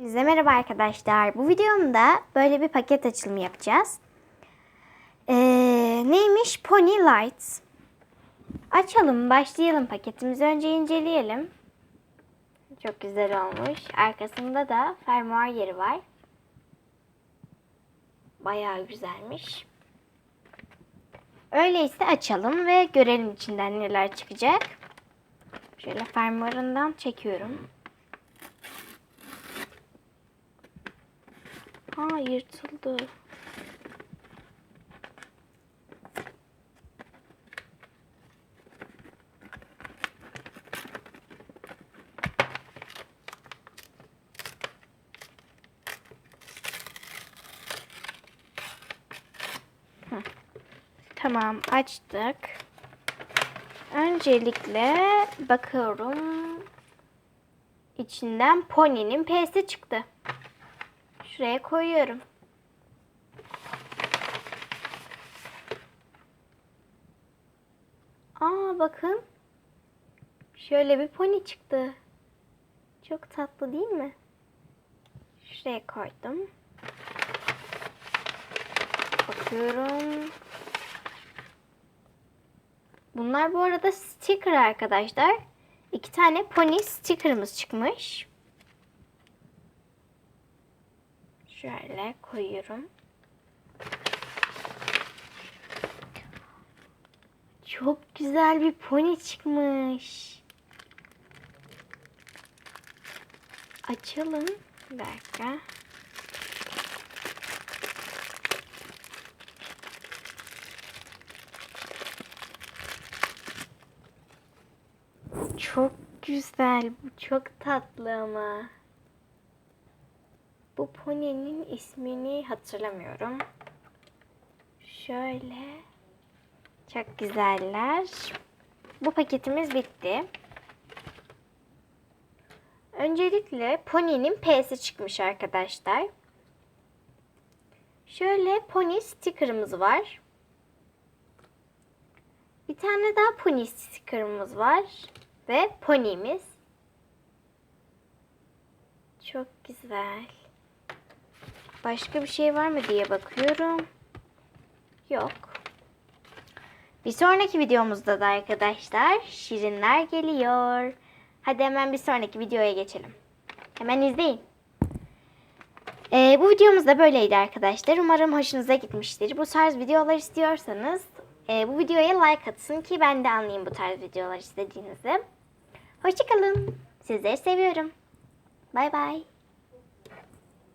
Size merhaba arkadaşlar. Bu videomda böyle bir paket açılımı yapacağız. Ee, neymiş? Pony Lights. Açalım, başlayalım paketimizi. Önce inceleyelim. Çok güzel olmuş. Arkasında da fermuar yeri var. Bayağı güzelmiş. Öyleyse açalım ve görelim içinden neler çıkacak. Şöyle fermuarından çekiyorum. Ha yırtıldı. Tamam açtık. Öncelikle bakıyorum. İçinden Pony'nin P'si çıktı. Şuraya koyuyorum. Aa bakın. Şöyle bir pony çıktı. Çok tatlı değil mi? Şuraya koydum. Bakıyorum. Bunlar bu arada sticker arkadaşlar. İki tane pony stickerımız çıkmış. Şöyle koyuyorum. Çok güzel bir pony çıkmış. Açalım. Bir dakika. Çok güzel. Bu çok tatlı ama. Bu poninin ismini hatırlamıyorum. Şöyle. Çok güzeller. Bu paketimiz bitti. Öncelikle poninin P'si çıkmış arkadaşlar. Şöyle pony sticker'ımız var. Bir tane daha pony sticker'ımız var. Ve pony'miz. Çok güzel. Başka bir şey var mı diye bakıyorum. Yok. Bir sonraki videomuzda da arkadaşlar şirinler geliyor. Hadi hemen bir sonraki videoya geçelim. Hemen izleyin. Ee, bu videomuz da böyleydi arkadaşlar. Umarım hoşunuza gitmiştir. Bu tarz videolar istiyorsanız e, bu videoya like atın ki ben de anlayayım bu tarz videolar istediğinizi. Hoşçakalın. Sizleri seviyorum. Bay bay.